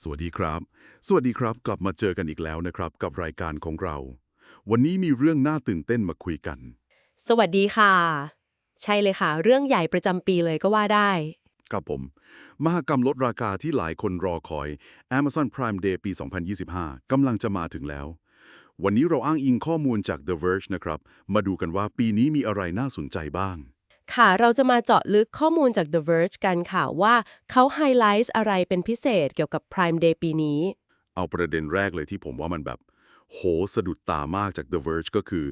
สวัสดีครับ สวัสดีครับกลับมาเจอกันอีกแล้วนะครับ กับรายการของเรา วันนี้มีเรื่องน่าตื่นเต้นมาคุยกัน สวัสดีค่ะ ใช่เลยค่ะ เรื่องใหญ่ประจำปีเลยก็ว่าได้ ครับผม มหกรรมลดราคาที่หลายคนรอคอย Amazon Prime Day ปี 2025 กำลังจะมาถึงแล้ว วันนี้เราอ้างอิงข้อมูลจาก The Verge นะครับ มาดูกันว่าปีนี้มีอะไรน่าสนใจบ้าง ค่ะ เราจะมาเจาะลึกข้อมูลจาก The Verge กันค่ะว่าเขาไฮไลท์อะไรเป็นพิเศษเกี่ยวกับ Prime Day ปีนี้ เอาประเด็นแรกเลยที่ผมว่ามันแบบ โหสะดุดตามากจาก The Verge ก็คือ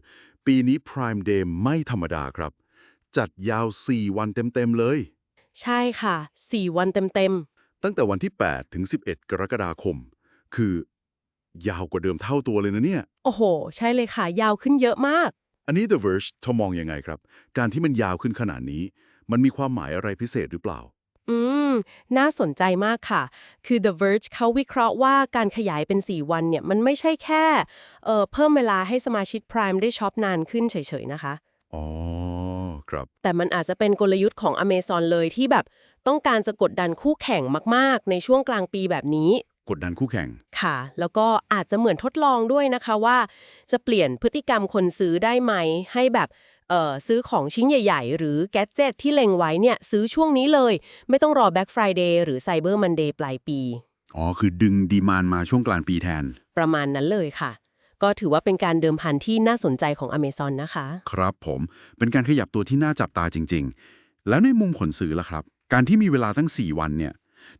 ปีนี้ Prime Day ไม่ธรรมดาครับ จัดยาว 4 วันเต็ม ๆ เลย ใช่ค่ะ 4 วันเต็มตั้งแต่วันที่ 8 ถึง 11 กรกฎาคม คือยาวกว่าเดิมเท่าตัวเลยนะเนี่ยๆโอ้โห ใช่เลยค่ะ ยาวขึ้นเยอะมาก อันนี้ The Verge เธอมองยังไงครับ การที่มันยาวขึ้นขนาดนี้ มันมีความหมายอะไรพิเศษหรือเปล่า อืม น่าสนใจมากค่ะ คือ The Verge เขาวิเคราะห์ว่าการขยายเป็น 4 วันเนี่ย มันไม่ใช่แค่เอ่อเพิ่มเวลาให้สมาชิก Prime ได้ช็อปนานขึ้นเฉยๆนะคะ อ๋อ ครับ แต่มันอาจจะเป็นกลยุทธ์ของ Amazon เลยที่แบบต้องการจะกดดันคู่แข่งมาก ๆ ในช่วงกลางปีแบบนี้ กดดันคู่แข่ง ค่ะ แล้วก็อาจจะเหมือนทดลองด้วยนะคะว่า จะเปลี่ยนพฤติกรรมคนซื้อได้ไหม ให้แบบเอ่อซื้อของชิ้นใหญ่ ๆ หรือแกดเจิตที่เล็งไว้เนี่ยซื้อช่วงนี้เลย ไม่ต้องรอ Black Friday หรือ Cyber Monday ปลายปี อ๋อ คือดึงดีมานมาช่วงกลางปีแทน ประมาณนั้นเลยค่ะ ก็ถือว่าเป็นการเดิมพันที่น่าสนใจของ Amazon นะคะ ครับผมเป็นการขยับตัวที่น่าจับตาจริง ๆ แล้วในมุมขนซื้อล่ะครับ การที่มีเวลาตั้ง 4 วันเนี่ย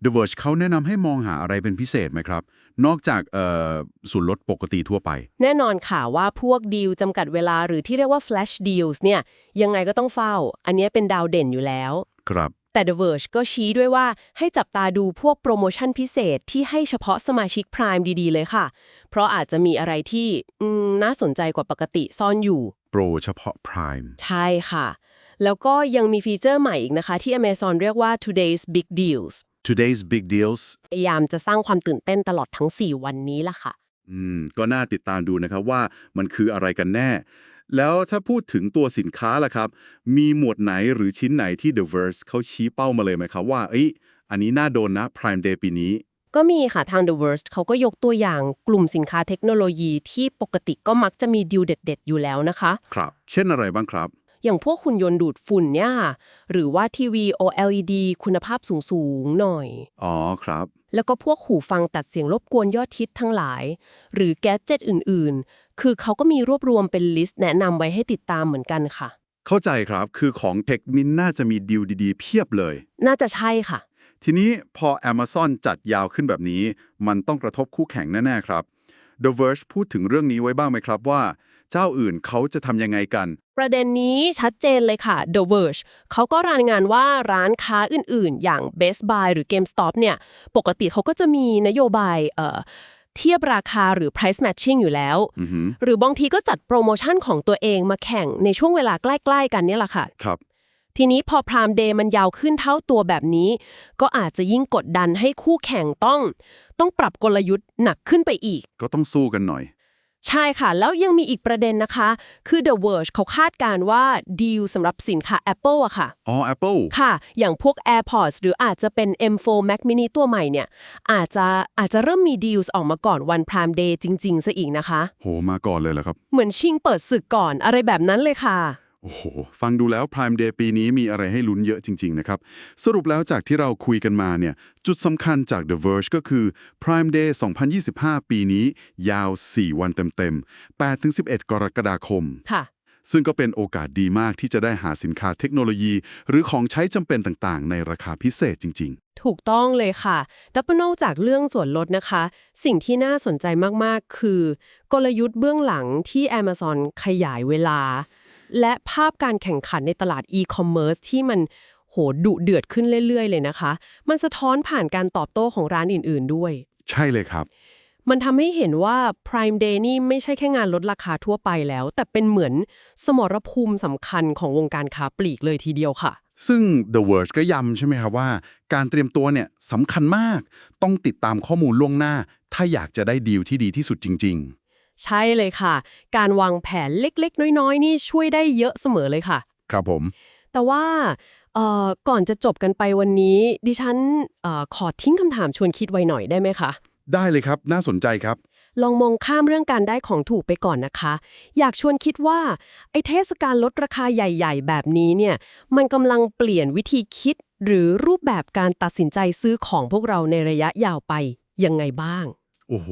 The Verge เขาแนะนำให้มองหาอะไรเป็นพิเศษไหมครับ นอกจากเอ่อส่วนลดปกติทั่วไป แน่นอนค่ะว่าพวกดีลจำกัดเวลาหรือที่เรียกว่า flash deals เนี่ยยังไงก็ต้องเฝ้า อันนี้เป็นดาวเด่นอยู่แล้ว ครับแต่ The Verge ก็ชี้ด้วยว่าให้จับตาดูพวกโปรโมชั่นพิเศษที่ให้เฉพาะสมาชิก Prime ดีๆ เลยค่ะ เพราะอาจจะมีอะไรที่อืมน่าสนใจกว่าปกติซ่อนอยู่ โปรเฉพาะ Prime ใช่ค่ะ แล้วก็ยังมีฟีเจอร์ใหม่อีกนะคะ ที่ Amazon เรียกว่า today's big deals Today's Big Deals พยายามจะสร้างความตื่นเต้นตลอดทั้ง 4 วันนี้ล่ะค่ะ อืมก็น่าติดตามดูนะครับว่ามันคืออะไรกันแน่ แล้วถ้าพูดถึงตัวสินค้าล่ะครับ มีหมวดไหนหรือชิ้นไหนที่ The Verge เขาชี้เป้ามาเลยไหมครับว่าเอ้ยอันนี้น่าโดนนะ Prime Day ปีนี้ ก็มีค่ะทาง The Worst เขาก็ยกตัวอย่างกลุ่มสินค้าเทคโนโลยีที่ปกติก็มักจะมีดีลเด็ด ๆ อยู่แล้วนะคะ ครับ เช่นอะไรบ้างครับ อย่างพวกหุ่นยนต์ดูดฝุ่นเนี่ยค่ะหรือว่าทีวี OLED คุณภาพสูงๆหน่อย อ๋อครับ แล้วก็พวกหูฟังตัดเสียงรบกวนยอดฮิตทั้งหลาย หรือแกดเจ็ตอื่นๆ คือเขาก็มีรวบรวมเป็นลิสต์แนะนำไว้ให้ติดตามเหมือนกันค่ะ เข้าใจครับคือของเทคมินน่าจะมีดีลดีๆ เพียบเลย น่าจะใช่ค่ะ ทีนี้พอ Amazon จัดยาวขึ้นแบบนี้ มันต้องกระทบคู่แข่งแน่ๆครับ The Verge พูดถึงเรื่องนี้ไว้บ้างไหมครับว่า เจ้าอื่นเขาจะทำยังไงกัน ประเด็นนี้ชัดเจนเลยค่ะ The Verge เขาก็รายงานว่าร้านค้าอื่นๆ อย่าง Best Buy หรือ GameStop เนี่ย ปกติเขาก็จะมีนโยบายเอ่อเทียบราคาหรือ price matching อยู่แล้วอือหือหรือบางทีก็จัดโปรโมชั่นของตัวเองมาแข่งในช่วงเวลาใกล้ ๆ กันเนี่ยแหละค่ะ ครับ ทีนี้พอ Prime Day มันยาวขึ้นเท่าตัวแบบนี้ ก็อาจจะยิ่งกดดันให้คู่แข่งต้อง ต้องปรับกลยุทธ์หนักขึ้นไปอีก ก็ต้องสู้กันหน่อย ใช่ค่ะ แล้วยังมีอีกประเด็นนะคะ คือ The Verge เขาคาดการณ์ว่าดีลสำหรับสินค้า Apple อะค่ะ อ๋อ Apple ค่ะ อย่างพวก AirPods หรืออาจจะเป็น M4 Mac mini ตัวใหม่เนี่ย อาจจะอาจจะเริ่มมีดีลออกมาก่อนวัน Prime Day จริง ๆ ซะอีกนะคะ โห มาก่อนเลยเหรอครับ เหมือนชิงเปิดศึกก่อนอะไรแบบนั้นเลยค่ะ โอ้โห ฟังดูแล้ว Prime Day ปีนี้มีอะไรให้ลุ้นเยอะจริง ๆ นะครับ สรุปแล้วจากที่เราคุยกันมาเนี่ย จุดสำคัญจาก The Verge ก็คือ Prime Day 2025 ปีนี้ ยาว 4 วันเต็มๆ 8-11 กรกฎาคม ค่ะ ซึ่งก็เป็นโอกาสดีมากที่จะได้หาสินค้าเทคโนโลยี หรือของใช้จำเป็นต่างๆ ในราคาพิเศษจริงถูกต้องเลยค่ะดับเบิลนอกจากเรื่องส่วนลดนะคะ สิ่งที่น่าสนใจมากๆ คือ กลยุทธ์เบื้องหลังที่ Amazon ขยายเวลา และภาพการแข่งขันในตลาดอีคอมเมิร์ซที่มันโหดุเดือดขึ้นเรื่อย ๆ เลยนะคะ มันสะท้อนผ่านการตอบโต้ของร้านอื่น ๆ ด้วยๆใช่เลยครับ มันทำให้เห็นว่า Prime Day นี่ไม่ใช่แค่งานลดราคาทั่วไปแล้ว แต่เป็นเหมือนสมรภูมิสำคัญของวงการค้าปลีกเลยทีเดียวค่ะ ซึ่ง The Verge ก็ย้ำใช่ไหมครับว่า การเตรียมตัวเนี่ยสำคัญมาก ต้องติดตามข้อมูลล่วงหน้า ถ้าอยากจะได้ดีลที่ดีที่สุดจริง ใช่เลยค่ะ การวางแผนเล็กๆ น้อยๆ นี่ช่วยได้เยอะเสมอเลยค่ะๆครับผม แต่ว่าเอ่อก่อนจะจบกันไปวันนี้ ดิฉันเอ่อขอทิ้งคำถามชวนคิดไว้หน่อยได้ไหมคะ ได้เลยครับ น่าสนใจครับ ลองมองข้ามเรื่องการได้ของถูกไปก่อนนะคะ อยากชวนคิดว่า ไอ้เทศกาลลดราคาใหญ่ ๆ แบบนี้เนี่ย มันกำลังเปลี่ยนวิธีคิด หรือรูปแบบการตัดสินใจซื้อของพวกเราในระยะยาวไปยังไงบ้าง โอ้โห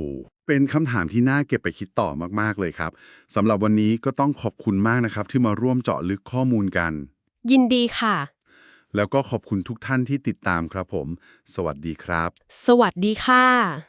เป็นคำถามที่น่าเก็บไปคิดต่อมากๆเลยครับสำหรับวันนี้ก็ต้องขอบคุณมากนะครับ ที่มาร่วมเจาะลึกข้อมูลกัน ยินดีค่ะ แล้วก็ขอบคุณทุกท่านที่ติดตามครับผม สวัสดีครับ สวัสดีค่ะ